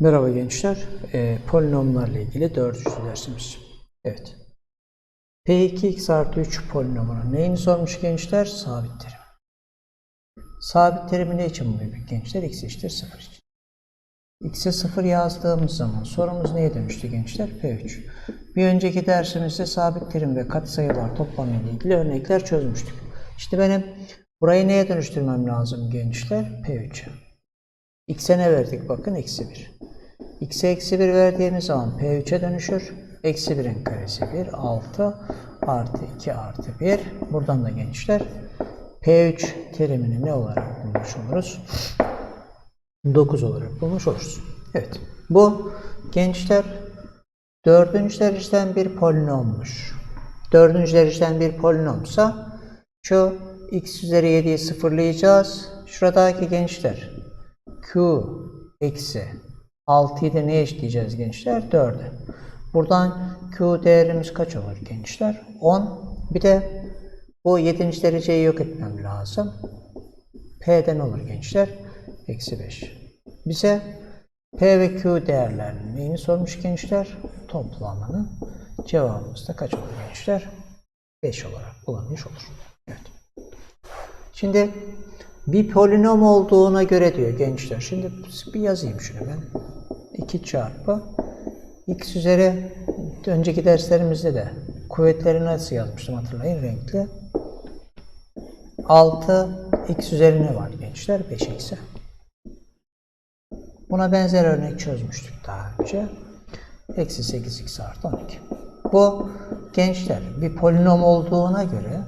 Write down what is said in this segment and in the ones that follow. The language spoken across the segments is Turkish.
Merhaba gençler. Ee, polinomlarla ilgili dördüncü dersimiz. Evet. P2x artı 3 polinomunun neyini sormuş gençler? Sabit terim. Sabit terimi ne için buluyor gençler? x eşittir 0 için. x'e 0 yazdığımız zaman sorumuz neye dönüştü gençler? P3. Bir önceki dersimizde sabit terim ve katsayılar toplamı ile ilgili örnekler çözmüştük. İşte benim burayı neye dönüştürmem lazım gençler? P3'e. X'e ne verdik? Bakın eksi 1. X'e eksi 1 verdiğimiz zaman P3'e dönüşür. Eksi 1'in karesi 1. 6 artı 2 artı 1. Buradan da gençler P3 terimini ne olarak bulmuş oluruz? 9 olarak bulmuş oluruz. Evet. Bu gençler dördüncü dereceden bir polinommuş. Dördüncü dereceden bir polinomsa şu x üzeri 7'yi sıfırlayacağız. Şuradaki gençler q eksi 6'yı da neye eşitleyeceğiz gençler? 4'e. Buradan q değerimiz kaç olur gençler? 10. Bir de bu 7. dereceyi yok etmem lazım. P'den olur gençler? Eksi 5. Bize P ve Q değerlerinin neyini sormuş gençler? Toplamını. Cevabımız da kaç olur gençler? 5 olarak bulunmuş olur. Evet. Şimdi bir polinom olduğuna göre diyor gençler. Şimdi bir yazayım şunu ben. 2 çarpı x üzeri önceki derslerimizde de kuvvetleri nasıl yazmıştım hatırlayın renkli. 6 x üzeri ne var gençler? 5 eksi. Buna benzer örnek çözmüştük daha önce. Eksi 8x artı 12. Bu gençler bir polinom olduğuna göre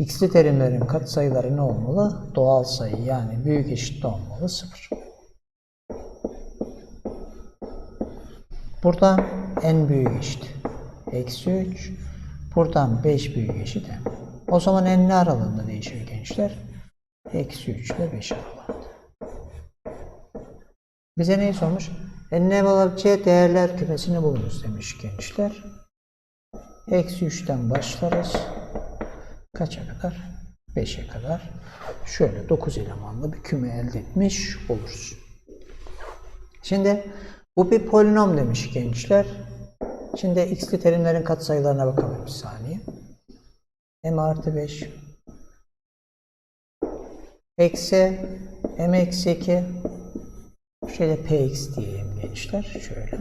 x'li terimlerin katsayıları ne olmalı? Doğal sayı yani büyük eşit olmalı 0. Buradan en büyük eşit. Eksi 3. Buradan 5 büyük eşit. O zaman n ne aralığında değişiyor gençler? Eksi 3 ile 5 aralığında. Bize neyi sormuş? N olabileceği değerler kümesini bulunuz demiş gençler. Eksi 3'ten başlarız. Kaça kadar? 5'e kadar. Şöyle 9 elemanlı bir küme elde etmiş oluruz. Şimdi bu bir polinom demiş gençler. Şimdi x'li terimlerin katsayılarına bakalım bir saniye. m artı 5 eksi m eksi 2 şöyle px diyeyim gençler. Şöyle.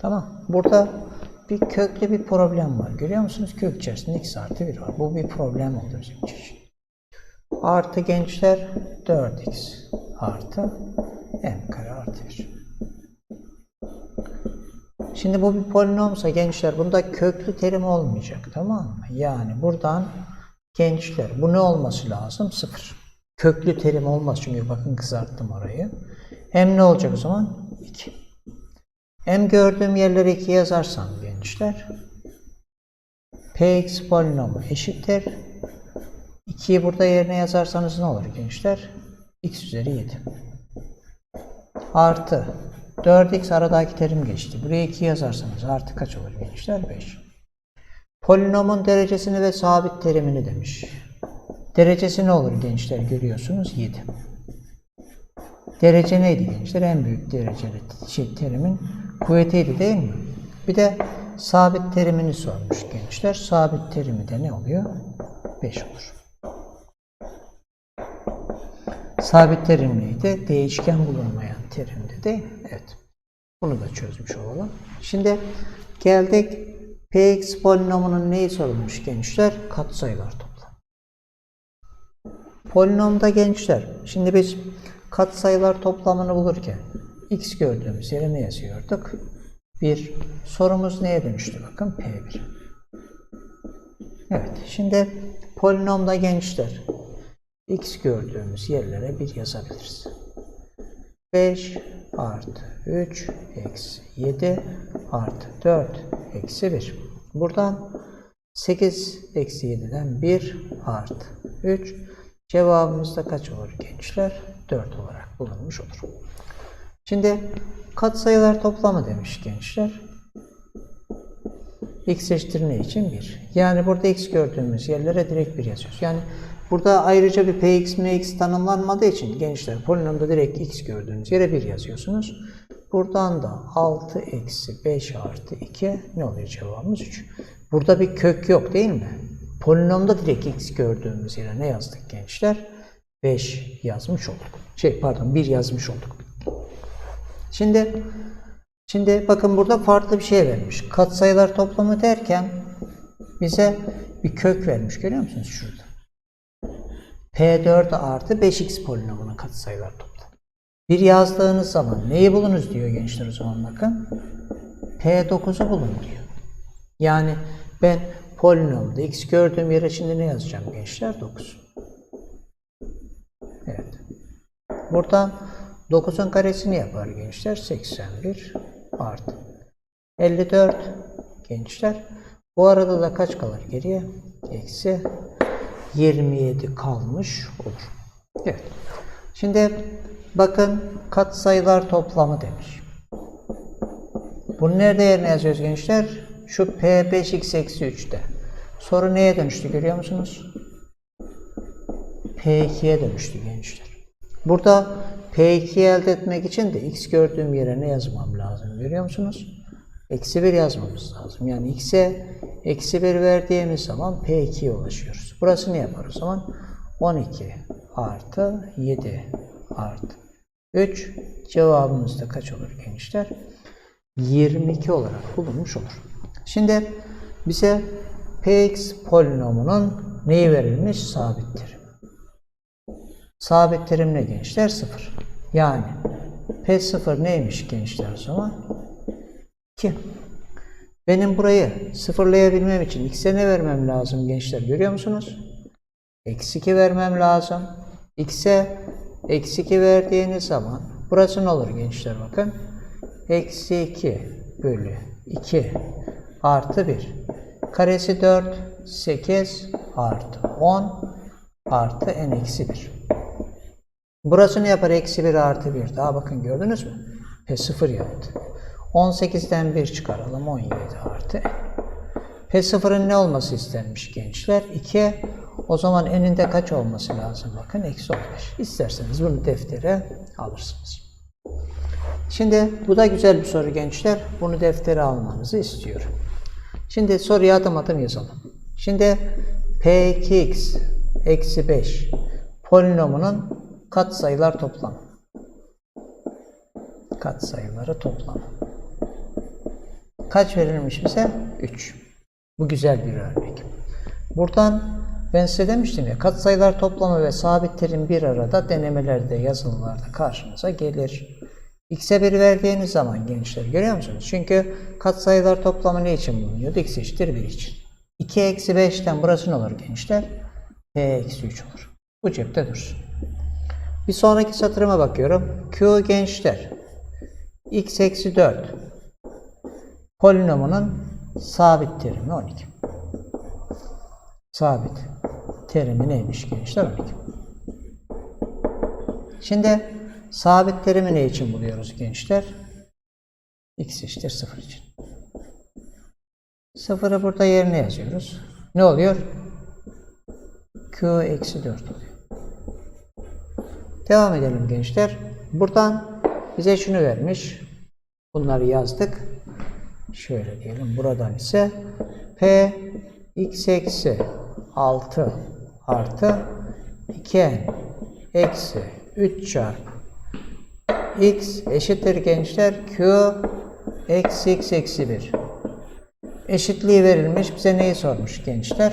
Tamam. Burada bir köklü bir problem var. Görüyor musunuz? Kök içerisinde x artı 1 var. Bu bir problem oldu bizim için. Artı gençler 4x artı m kare artı 1. Şimdi bu bir polinomsa gençler bunda köklü terim olmayacak tamam mı? Yani buradan gençler bu ne olması lazım? 0. Köklü terim olmaz çünkü bakın kızarttım orayı. M ne olacak o zaman? 2. M gördüğüm yerlere 2 yazarsam gençler Px polinomu eşittir. 2'yi burada yerine yazarsanız ne olur gençler? x üzeri 7. Artı 4x aradaki terim geçti. Buraya 2 yazarsanız artı kaç olur gençler? 5. Polinomun derecesini ve sabit terimini demiş. Derecesi ne olur gençler görüyorsunuz? 7. Derece neydi gençler? En büyük dereceli şey, terimin kuvvetiydi değil mi? Bir de sabit terimini sormuş gençler. Sabit terimi de ne oluyor? 5 olur. Sabit terim neydi? Değişken bulunmayan terimdi değil mi? Evet. Bunu da çözmüş olalım. Şimdi geldik Px polinomunun neyi sorulmuş gençler? Katsayılar toplam. Polinomda gençler. Şimdi biz katsayılar toplamını bulurken x gördüğümüz yere ne yazıyorduk? 1. Sorumuz neye dönüştü? Bakın P1. Evet. Şimdi polinomda gençler x gördüğümüz yerlere 1 yazabiliriz. 5 artı 3 eksi 7 artı 4 eksi 1. Buradan 8 eksi 7'den 1 artı 3. Cevabımız da kaç olur gençler? 4 olarak bulunmuş olur. Şimdi katsayılar toplamı demiş gençler. x eşittir için? 1. Yani burada x gördüğümüz yerlere direkt 1 yazıyoruz. Yani Burada ayrıca bir px, mx tanımlanmadığı için gençler polinomda direkt x gördüğünüz yere 1 yazıyorsunuz. Buradan da 6 eksi 5 artı 2 ne oluyor cevabımız 3. Burada bir kök yok değil mi? Polinomda direkt x gördüğümüz yere ne yazdık gençler? 5 yazmış olduk. Şey pardon 1 yazmış olduk. Şimdi şimdi bakın burada farklı bir şey vermiş. Katsayılar toplamı derken bize bir kök vermiş. Görüyor musunuz şurada? P4 artı 5x polinomunun katsayılar toplamı. Bir yazdığınız zaman neyi bulunuz diyor gençler o zaman bakın. P9'u bulun diyor. Yani ben polinomda x gördüğüm yere şimdi ne yazacağım gençler? 9. Evet. Buradan 9'un karesini yapar gençler. 81 artı 54 gençler. Bu arada da kaç kalır geriye? Eksi 27 kalmış olur. Evet. Şimdi bakın katsayılar toplamı demiş. Bunu nerede yerine yazıyoruz gençler? Şu P5x eksi 3'te. Soru neye dönüştü görüyor musunuz? P2'ye dönüştü gençler. Burada P2'yi elde etmek için de x gördüğüm yere ne yazmam lazım görüyor musunuz? Eksi 1 yazmamız lazım. Yani x'e eksi 1 verdiğimiz zaman P2'ye ulaşıyoruz. Burası ne yapar o zaman? 12 artı 7 artı 3 cevabımız da kaç olur gençler? 22 olarak bulunmuş olur. Şimdi bize Px polinomunun neyi verilmiş? Sabit terim. Sabit terim ne gençler? 0. Yani P0 neymiş gençler o zaman? 2. Benim burayı sıfırlayabilmem için x'e ne vermem lazım gençler görüyor musunuz? Eksi 2 vermem lazım. x'e eksi 2 verdiğiniz zaman burası ne olur gençler bakın. Eksi 2 bölü 2 artı 1. Karesi 4, 8 artı 10 artı n eksi 1. Burası ne yapar? Eksi 1 artı 1. Daha bakın gördünüz mü? P0 yaptı. 18'den 1 çıkaralım. 17 artı. P0'ın ne olması istenmiş gençler? 2. O zaman n'inde kaç olması lazım? Bakın eksi 15. İsterseniz bunu deftere alırsınız. Şimdi bu da güzel bir soru gençler. Bunu deftere almanızı istiyorum. Şimdi soruyu adım adım yazalım. Şimdi P2x eksi 5 polinomunun katsayılar toplamı. Katsayıları toplamı. Kaç verilmiş bize? 3. Bu güzel bir örnek. Buradan ben size demiştim ya katsayılar toplamı ve sabit terim bir arada denemelerde, yazılılarda karşımıza gelir. X'e 1 verdiğiniz zaman gençler görüyor musunuz? Çünkü katsayılar toplamı ne için bulunuyordu? X eşittir 1 için. 2 eksi 5'ten burası ne olur gençler? P eksi 3 olur. Bu cepte dursun. Bir sonraki satırıma bakıyorum. Q gençler. X eksi 4 polinomunun sabit terimi 12. Sabit terimi neymiş gençler 12. Şimdi sabit terimi ne için buluyoruz gençler? X eşittir 0 için. Sıfırı burada yerine yazıyoruz. Ne oluyor? Q eksi 4 oluyor. Devam edelim gençler. Buradan bize şunu vermiş. Bunları yazdık. Şöyle diyelim. Buradan ise P x eksi 6 artı 2n eksi 3 çarpı x eşittir gençler q eksi x eksi 1. Eşitliği verilmiş. Bize neyi sormuş gençler?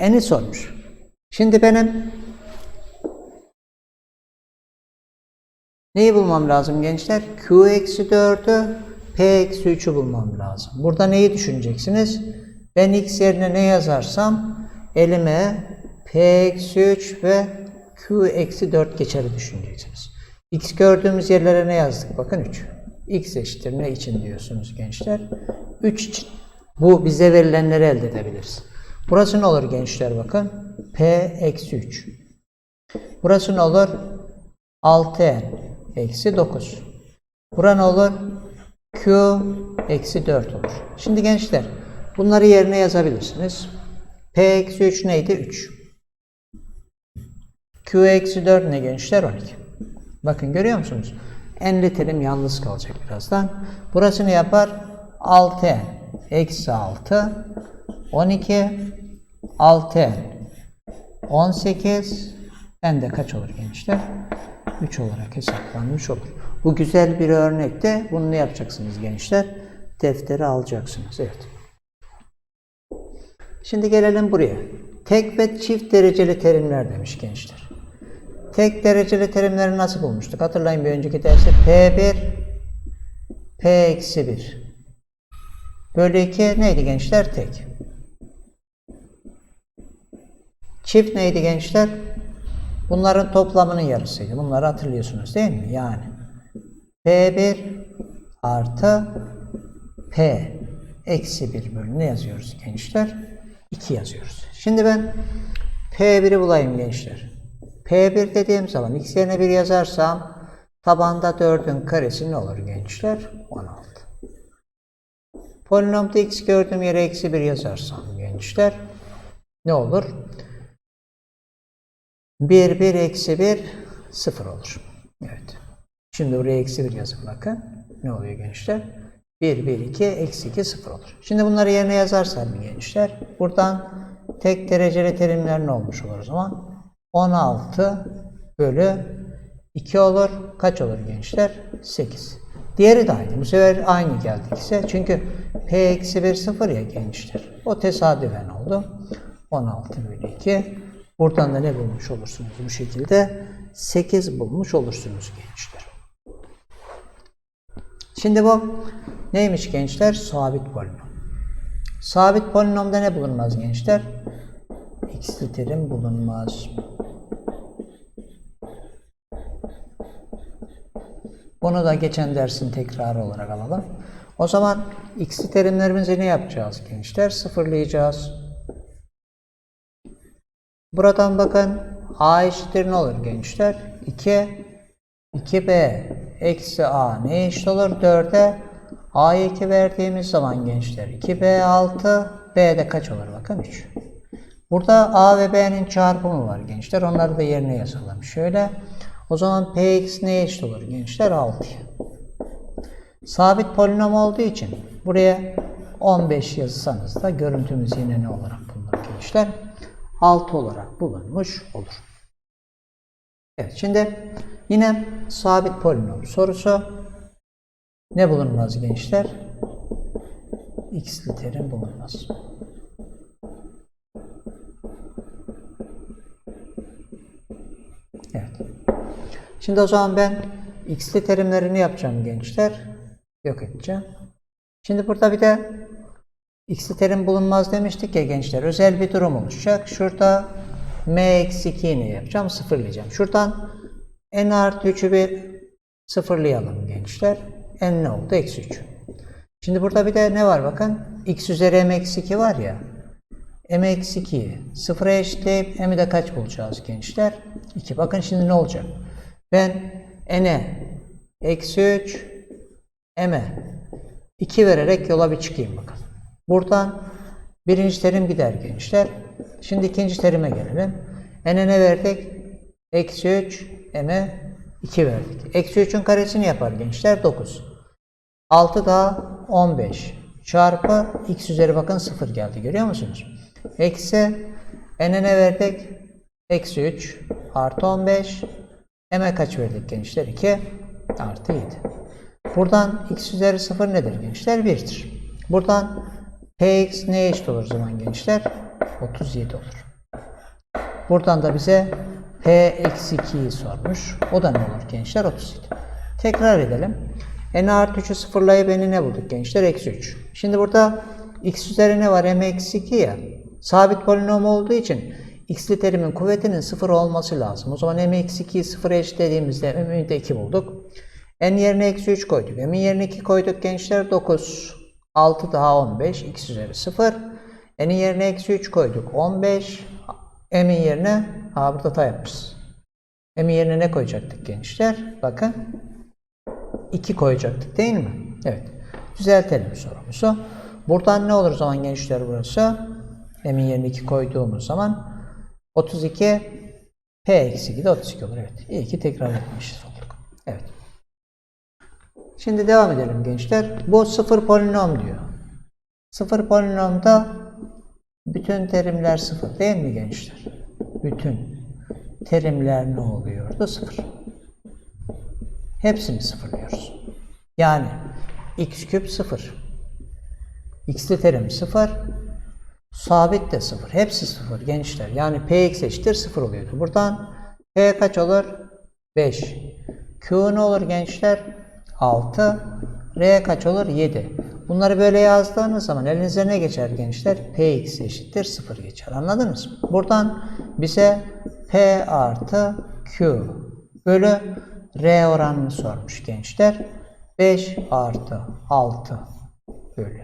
N'i sormuş. Şimdi benim neyi bulmam lazım gençler? Q eksi 4'ü P eksi 3'ü bulmam lazım. Burada neyi düşüneceksiniz? Ben x yerine ne yazarsam elime P eksi 3 ve Q eksi 4 geçeri düşüneceksiniz. X gördüğümüz yerlere ne yazdık? Bakın 3. X eşittir ne için diyorsunuz gençler? 3 için. Bu bize verilenleri elde edebiliriz. Burası ne olur gençler bakın? P eksi 3. Burası ne olur? 6n eksi 9. Bura ne olur? Q eksi 4 olur. Şimdi gençler bunları yerine yazabilirsiniz. P eksi 3 neydi? 3. Q eksi 4 ne gençler? 12. Bakın görüyor musunuz? N'li terim yalnız kalacak birazdan. Burası ne yapar? 6n eksi 6 12 6n 18 n de kaç olur gençler? 3 olarak hesaplanmış olur. Bu güzel bir örnekte bunu ne yapacaksınız gençler? Defteri alacaksınız. Evet. Şimdi gelelim buraya. Tek ve çift dereceli terimler demiş gençler. Tek dereceli terimleri nasıl bulmuştuk? Hatırlayın bir önceki derste P1 P eksi 1 bölü 2 neydi gençler? Tek. Çift neydi gençler? Bunların toplamının yarısıydı. Bunları hatırlıyorsunuz değil mi? Yani P1 artı P eksi 1 bölü ne yazıyoruz gençler? 2 yazıyoruz. Şimdi ben P1'i bulayım gençler. P1 dediğim zaman x yerine 1 yazarsam tabanda 4'ün karesi ne olur gençler? 16. Polinomda x gördüğüm yere eksi 1 yazarsam gençler ne olur? 1, 1, eksi 1, 0 olur. Evet. Şimdi buraya eksi 1 yazın bakın. Ne oluyor gençler? 1, 1, 2, eksi 2, 0 olur. Şimdi bunları yerine yazarsam gençler, buradan tek dereceli terimler ne olmuş olur o zaman? 16 bölü 2 olur. Kaç olur gençler? 8. Diğeri de aynı. Bu sefer aynı geldi ise. Çünkü P eksi 1 0 ya gençler. O tesadüfen oldu. 16 bölü 2. Buradan da ne bulmuş olursunuz bu şekilde? 8 bulmuş olursunuz gençler. Şimdi bu neymiş gençler? Sabit polinom. Sabit polinomda ne bulunmaz gençler? X'li terim bulunmaz. Bunu da geçen dersin tekrarı olarak alalım. O zaman x'li terimlerimizi ne yapacağız gençler? Sıfırlayacağız. Buradan bakın a eşittir ne olur gençler? 2 2b eksi a ne eşit olur? 4'e a'ya 2 verdiğimiz zaman gençler 2b 6 b de kaç olur? Bakın 3. Burada a ve b'nin çarpımı var gençler. Onları da yerine yazalım. Şöyle. O zaman px neye eşit olur gençler? 6'ya. Sabit polinom olduğu için buraya 15 yazsanız da görüntümüz yine ne olarak bulunur gençler? 6 olarak bulunmuş olur. Evet şimdi yine sabit polinom sorusu ne bulunmaz gençler? X'li terim bulunmaz. Evet. Şimdi o zaman ben x'li terimlerini yapacağım gençler. Yok edeceğim. Şimdi burada bir de x'li terim bulunmaz demiştik ya gençler. Özel bir durum oluşacak. Şurada m eksi 2'yi ne yapacağım? Sıfırlayacağım. Şuradan n artı 3'ü bir sıfırlayalım gençler. n ne oldu? Eksi 3. Şimdi burada bir de ne var bakın? x üzeri m eksi 2 var ya. m eksi 2'yi sıfıra eşitleyip m'i de kaç bulacağız gençler? 2. Bakın şimdi ne olacak? Ben n'e eksi 3 m'e 2 vererek yola bir çıkayım bakın. Buradan birinci terim gider gençler. Şimdi ikinci terime gelelim. n'e ne verdik? Eksi 3 m'e 2 verdik. Eksi 3'ün karesini yapar gençler 9. 6 daha 15 çarpı x üzeri bakın 0 geldi görüyor musunuz? Eksi n'e ne verdik? Eksi 3 artı 15 m'e kaç verdik gençler? 2 artı 7. Buradan x üzeri 0 nedir gençler? 1'dir. Buradan px neye eşit olur zaman gençler? 37 olur. Buradan da bize p eksi 2'yi sormuş. O da ne olur gençler? 37. Tekrar edelim. n artı 3'ü sıfırlayıp n'i ne bulduk gençler? Eksi 3. Şimdi burada x üzeri ne var? m eksi 2 ya. Sabit polinom olduğu için x'li terimin kuvvetinin 0 olması lazım. O zaman m eksi 2'yi 0'a eşitlediğimizde m'yi de 2 bulduk. n yerine eksi 3 koyduk. m'in yerine 2 koyduk gençler 9. 6 daha 15. x üzeri 0. n'in yerine eksi 3 koyduk. 15. m'in yerine ha burada hata yapmışız. m'in yerine ne koyacaktık gençler? Bakın. 2 koyacaktık değil mi? Evet. Düzeltelim sorumuzu. Buradan ne olur zaman gençler burası? M'in yerine 2 koyduğumuz zaman 32 P eksi 2 de 32 olur. Evet. İyi ki tekrar etmişiz olduk. Evet. Şimdi devam edelim gençler. Bu sıfır polinom diyor. Sıfır polinomda bütün terimler sıfır değil mi gençler? Bütün terimler ne oluyordu? Sıfır. Hepsini sıfırlıyoruz. Yani x küp sıfır. x'li terim sıfır. Sabit de sıfır. Hepsi sıfır gençler. Yani px eşittir sıfır oluyordu. Buradan p kaç olur? 5. q ne olur gençler? 6. r kaç olur? 7. Bunları böyle yazdığınız zaman elinize ne geçer gençler? px eşittir 0 geçer. Anladınız mı? Buradan bize p artı q bölü r oranını sormuş gençler. 5 artı 6 bölü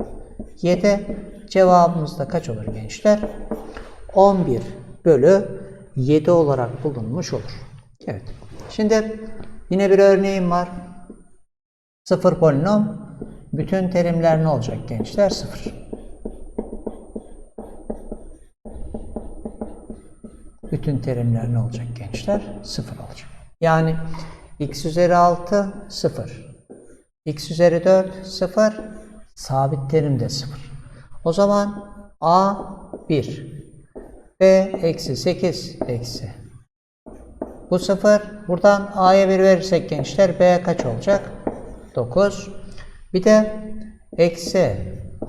7. Cevabımız da kaç olur gençler? 11 bölü 7 olarak bulunmuş olur. Evet. Şimdi yine bir örneğim var. Sıfır polinom. Bütün terimler ne olacak gençler? Sıfır. Bütün terimler ne olacak gençler? Sıfır olacak. Yani x üzeri 6 sıfır. x üzeri 4 sıfır. Sabit terim de sıfır. O zaman a 1. b eksi 8 eksi. Bu sıfır. Buradan a'ya 1 verirsek gençler b kaç olacak? 9. Bir de eksi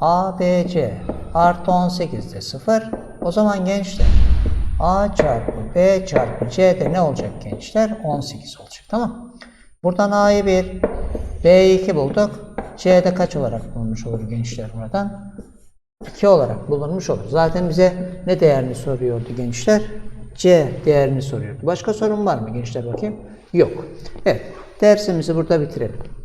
ABC artı 18 de 0. O zaman gençler A çarpı B çarpı C'de ne olacak gençler? 18 olacak. Tamam. Buradan A'yı 1, B'yi 2 bulduk. C'de kaç olarak bulunmuş olur gençler buradan? 2 olarak bulunmuş olur. Zaten bize ne değerini soruyordu gençler? C değerini soruyordu. Başka sorun var mı gençler bakayım? Yok. Evet. Dersimizi burada bitirelim.